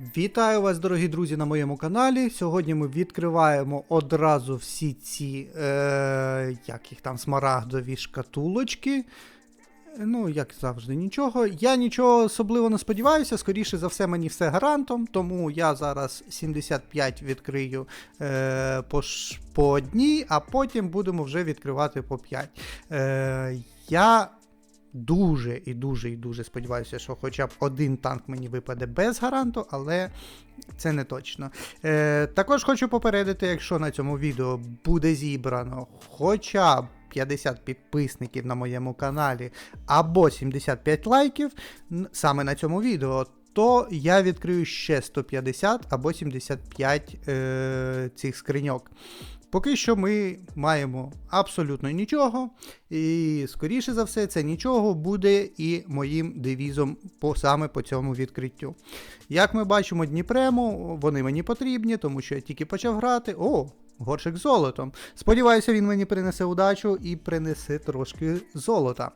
Вітаю вас, дорогі друзі, на моєму каналі. Сьогодні ми відкриваємо одразу всі ці, е, як їх там, смарагдові шкатулочки. Ну, як завжди, нічого. Я нічого особливо не сподіваюся, скоріше за все, мені все гарантом, тому я зараз 75 відкрию е, по, по одній, а потім будемо вже відкривати по 5. Е, я дуже і дуже і дуже сподіваюся, що хоча б один танк мені випаде без гаранту, але це не точно. Е, також хочу попередити, якщо на цьому відео буде зібрано хоча б 50 підписників на моєму каналі або 75 лайків саме на цьому відео. То я відкрию ще 150 або 75 е, цих скриньок. Поки що ми маємо абсолютно нічого, і скоріше за все, це нічого буде і моїм девізом по, саме по цьому відкриттю. Як ми бачимо, Дніпрему, вони мені потрібні, тому що я тільки почав грати. О, горшик з золотом. Сподіваюся, він мені принесе удачу і принесе трошки золота.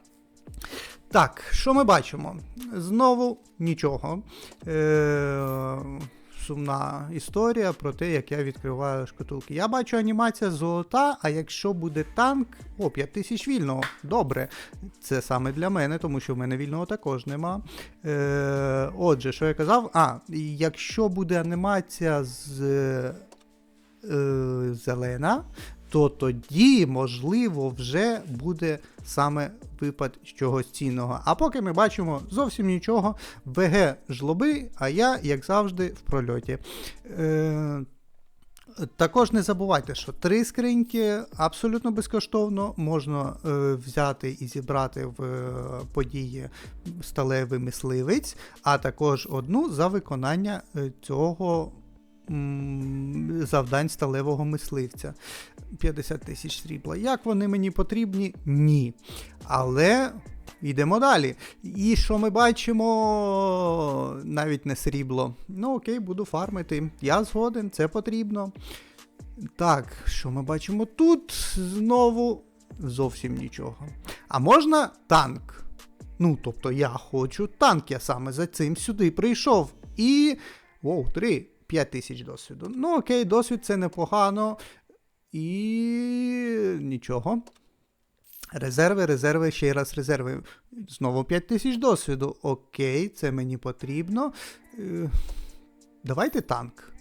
Так, що ми бачимо? Знову нічого. Е- сумна історія про те, як я відкриваю шкатулки. Я бачу анімація золота, а якщо буде танк, о, 5000 вільного. Добре. Це саме для мене, тому що в мене вільного також нема. Е, отже, що я казав? А, якщо буде анімація з е, зелена, то тоді, можливо, вже буде саме випад чогось цінного. А поки ми бачимо зовсім нічого. ВГ жлоби, а я, як завжди, в прольоті. Е, також не забувайте, що три скриньки абсолютно безкоштовно можна е, взяти і зібрати в е, події сталевий мисливець, а також одну за виконання е, цього завдань сталевого мисливця. 50 тисяч срібла. Як вони мені потрібні? Ні. Але йдемо далі. І що ми бачимо? Навіть не срібло. Ну, окей, буду фармити. Я згоден, це потрібно. Так, що ми бачимо тут? Знову зовсім нічого. А можна танк? Ну, тобто я хочу танк, я саме за цим сюди прийшов. І. Воу, 3, 5 тисяч досвіду. Ну, окей, досвід це непогано. І нічого. Резерви, резерви, ще раз резерви. Знову 5 тисяч досвіду. Окей, це мені потрібно. Е, давайте танк.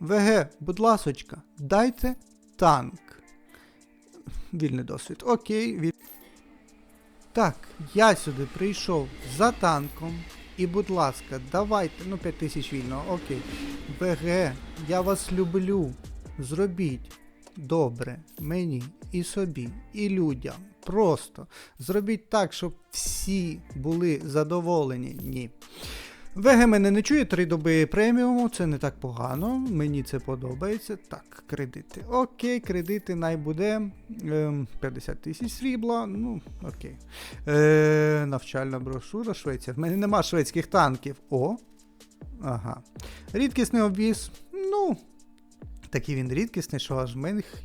ВГ, будь ласочка, дайте танк. Вільний досвід. Окей. Від... Так, я сюди прийшов за танком. І, будь ласка, давайте. Ну, 5 тисяч вільного, окей. БГ, я вас люблю. Зробіть добре мені і собі, і людям. Просто зробіть так, щоб всі були задоволені. Ні. ВГ мене не чує, 3 доби преміуму, це не так погано, мені це подобається. Так, кредити. Окей, кредити най буде. Ем, 50 тисяч срібла. Ну, окей. Е, навчальна брошура Швеція. В мене нема шведських танків. О. Ага. Рідкісний обвіз. Ну, такий він рідкісний, що аж в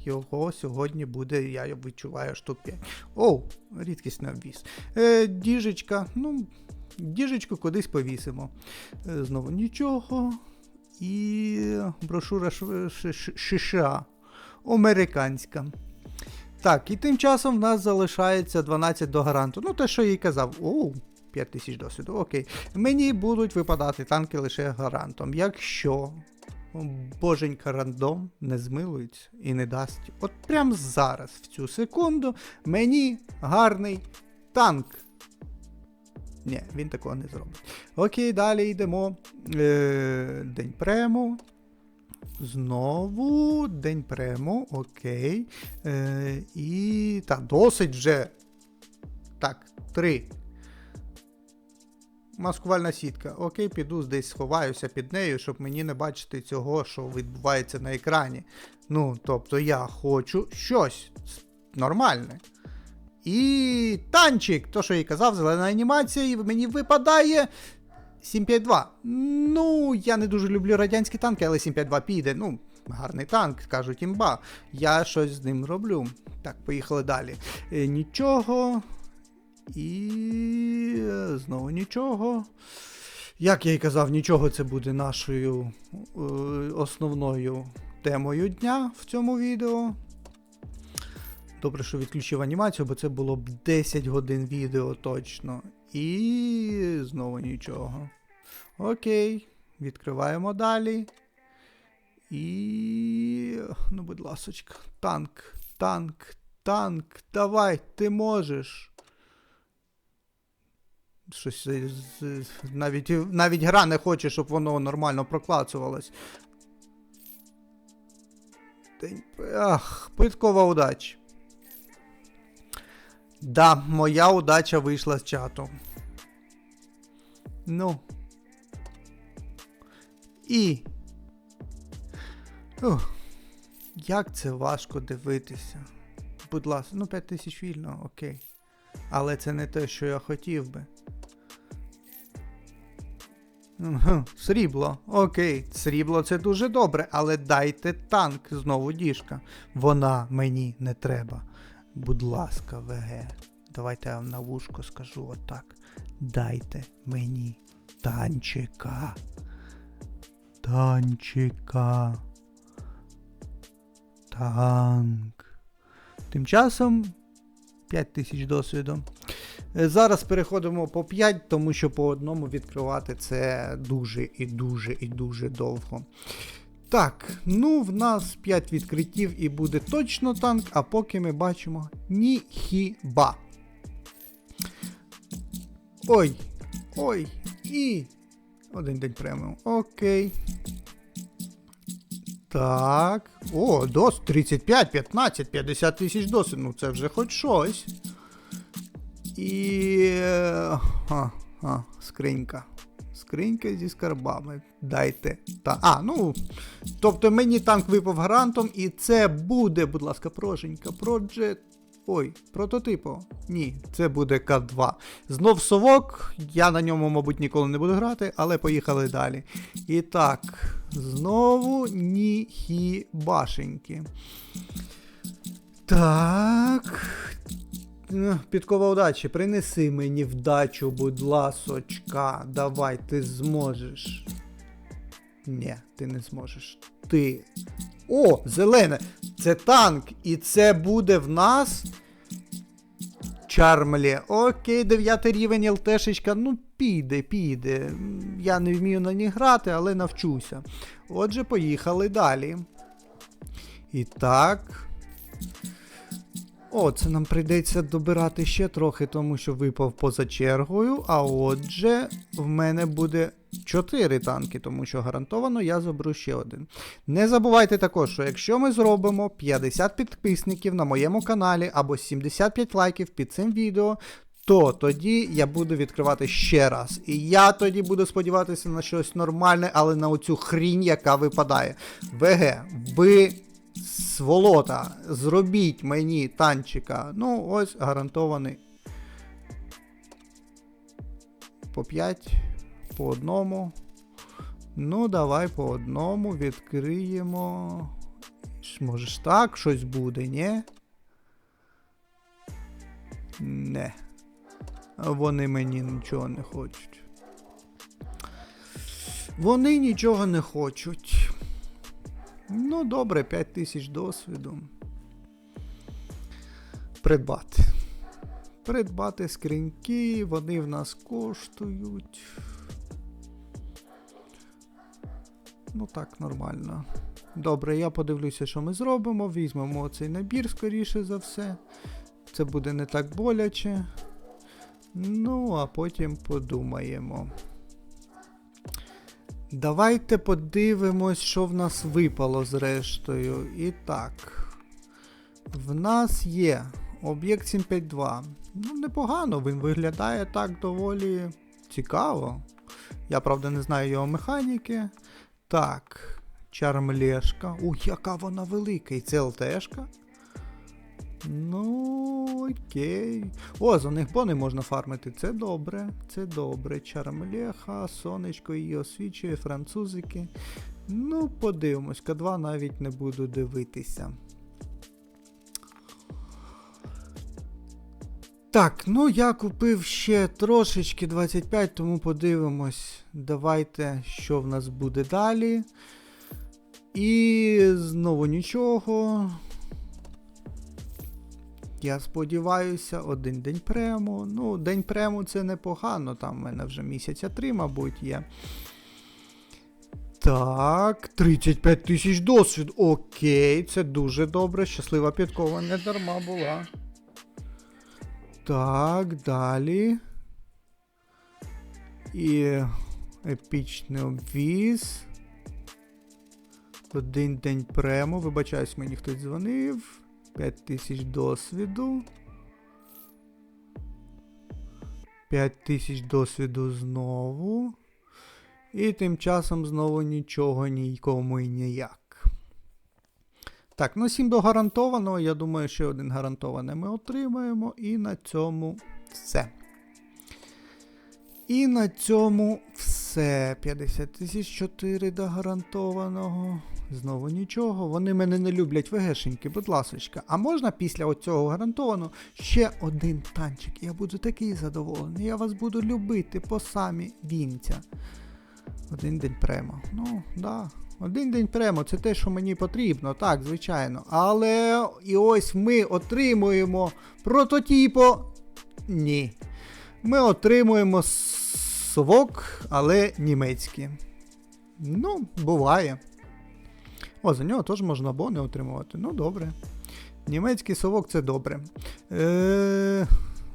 його сьогодні буде, я відчуваю штук 5. О, рідкісний обвіз. Е, діжечка, ну, діжечку кудись повісимо. Е, знову нічого. І брошура США. Американська. Так, і тим часом в нас залишається 12 до гаранту. Ну, те, що я і казав. Оу, 5 тисяч досвіду, окей. Мені будуть випадати танки лише гарантом. Якщо боженька рандом не змилується і не дасть. От прямо зараз, в цю секунду, мені гарний танк. Ні, він такого не зробить. Окей, далі йдемо. Е, день прему. Знову день прему, окей. Е, і. Та, досить вже. Так, три. Маскувальна сітка. Окей, піду десь сховаюся під нею, щоб мені не бачити цього, що відбувається на екрані. Ну, тобто я хочу щось нормальне. І танчик, то, що я і казав, зелена анімація, і мені випадає 752. Ну, я не дуже люблю радянські танки, але 752 піде. Ну, гарний танк, кажуть імба. Я щось з ним роблю. Так, поїхали далі. Е, нічого. І знову нічого. Як я й казав, нічого це буде нашою е, основною темою дня в цьому відео. Добре, що відключив анімацію, бо це було б 10 годин відео точно. І знову нічого. Окей, відкриваємо далі. І. Ну, будь ласочка, танк, танк, танк, давай, ти можеш. Щось е, навіть, навіть гра не хоче, щоб воно нормально проклацувалось. Ах, питкова удача. Да, моя удача вийшла з чату. Ну. І. Ух, як це важко дивитися. Будь ласка, ну 5 тисяч вільно, окей. Але це не те, що я хотів би. Срібло. Окей, срібло це дуже добре, але дайте танк знову діжка. Вона мені не треба. Будь ласка, ВГ. Давайте я вам на вушко скажу отак. Дайте мені танчика. Танчика. Танк. Тим часом 5 тисяч досвіду. Е, Зараз переходимо по 5, тому що по одному відкривати це дуже і дуже і дуже довго. Так, ну в нас 5 відкриттів і буде точно танк, а поки ми бачимо ніхіба. Ой, ой, і. Один день преміум. Окей. Так. О, дос 35, 15, 50 тисяч досвіду. Ну це вже хоч щось. І. е, А, а, скринька. Скринька зі скарбами. Дайте. Та. А, ну. Тобто мені танк випав гарантом, і це буде, будь ласка, проженька, Project. Ой, прототипу. Ні, це буде К2. Знов совок. Я на ньому, мабуть, ніколи не буду грати, але поїхали далі. І так, знову ніхібашеньки. Так. Е, Підкова удачі, принеси мені вдачу, будь ласочка. Давай, ти зможеш. Ні, ти не зможеш. Ти. О, зелене! Це танк, і це буде в нас. Чармлі. Окей, 9 рівень ЛТшечка. Ну, піде, піде. Я не вмію на ній грати, але навчуся. Отже, поїхали далі. І так. О, це нам прийдеться добирати ще трохи, тому що випав поза чергою. А отже, в мене буде 4 танки, тому що гарантовано я заберу ще один. Не забувайте також, що якщо ми зробимо 50 підписників на моєму каналі або 75 лайків під цим відео, то тоді я буду відкривати ще раз. І я тоді буду сподіватися на щось нормальне, але на оцю хрінь, яка випадає. ВГ, ви сволота, зробіть мені танчика. Ну, ось гарантований. По 5, по одному. Ну, давай по одному відкриємо. Може ж так щось буде, ні? Не. Вони мені нічого не хочуть. Вони нічого не хочуть. Ну, добре, 5 тисяч досвіду. Придбати. Придбати скриньки, вони в нас коштують. Ну так, нормально. Добре, я подивлюся, що ми зробимо. Візьмемо цей набір, скоріше за все. Це буде не так боляче. Ну, а потім подумаємо. Давайте подивимось, що в нас випало зрештою. І так. В нас є об'єкт 752. Ну, непогано, він виглядає так доволі цікаво. Я, правда, не знаю його механіки. Так, чармлешка. Ух, яка вона велика. І це ЛТшка. Ну, окей. О, за них бони можна фармити. Це добре, це добре. Чармлеха, сонечко її освічує, французики. Ну, подивимось, К2 навіть не буду дивитися. Так, ну я купив ще трошечки 25, тому подивимось. Давайте, що в нас буде далі. І знову нічого. Я сподіваюся, один день прему. Ну, день прему це непогано, там в мене вже місяця три, мабуть, є. Так, 35 тисяч досвід. Окей, це дуже добре. Щаслива підкова не дарма була. Так, далі. І епічний обвіз. Один день прему. Вибачаюсь, мені хтось дзвонив. 5 тисяч досвіду. 5 тисяч досвіду знову. І тим часом знову нічого нікому і ніяк. Так, ну 7 до гарантованого. Я думаю, ще один гарантований ми отримаємо. І на цьому все. І на цьому все. 50 тисяч 4 до гарантованого. Знову нічого. Вони мене не люблять ВГшеньки, будь ласочка. А можна після оцього гарантованого ще один танчик? Я буду такий задоволений. Я вас буду любити по самі вінця. Один день премо. Ну, да. Один день премо це те, що мені потрібно, так, звичайно. Але і ось ми отримуємо прототіпо. Ні. Ми отримуємо совок, але німецький. Ну, буває. О, за нього теж можна бони отримувати. Ну, добре. Німецький совок це добре. Е-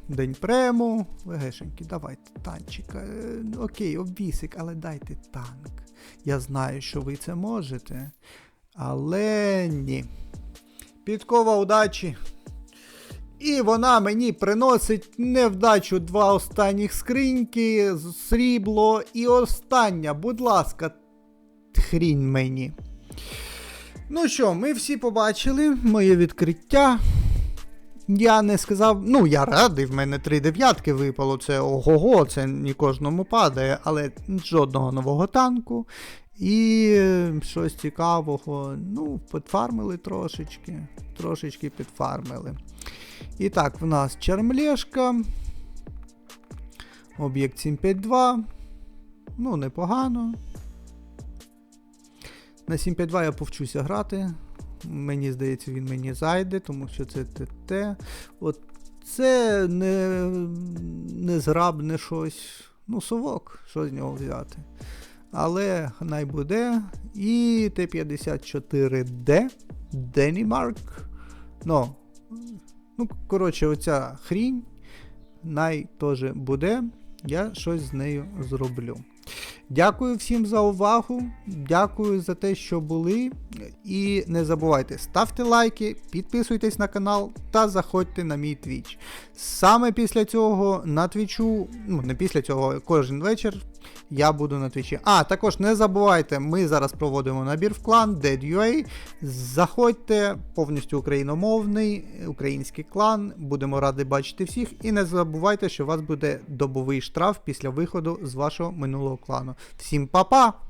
День прему. Легешенькі, давайте танчика. Е, окей, обвісик, але дайте танк. Я знаю, що ви це можете. Але ні. Підкова удачі. І вона мені приносить невдачу два останніх скриньки, срібло і остання, будь ласка, хрінь мені. Ну що, ми всі побачили моє відкриття. Я не сказав, ну я радий, в мене три дев'ятки випало, це ого-го, це не кожному падає, але жодного нового танку. І е, щось цікавого, ну, підфармили трошечки, трошечки підфармили. І так, в нас Чермлешка. Об'єкт 752. Ну, непогано. На 752 я повчуся грати. Мені здається, він мені зайде, тому що це ТТ. От це не, незграбне щось. Ну, совок, що з нього взяти. Але най буде. І Т-54Д Денімарк. Ну, ну, коротше, оця хрінь най теж буде. Я щось з нею зроблю. Дякую всім за увагу. Дякую за те, що були. І не забувайте, ставте лайки, підписуйтесь на канал та заходьте на мій твіч. Саме після цього на твічу, ну не після цього, кожен вечір я буду на твічі. А, також не забувайте, ми зараз проводимо набір в клан Dead.ua. Заходьте, повністю україномовний, український клан. Будемо раді бачити всіх. І не забувайте, що у вас буде добовий штраф після виходу з вашого минулого клану. Всім па-па!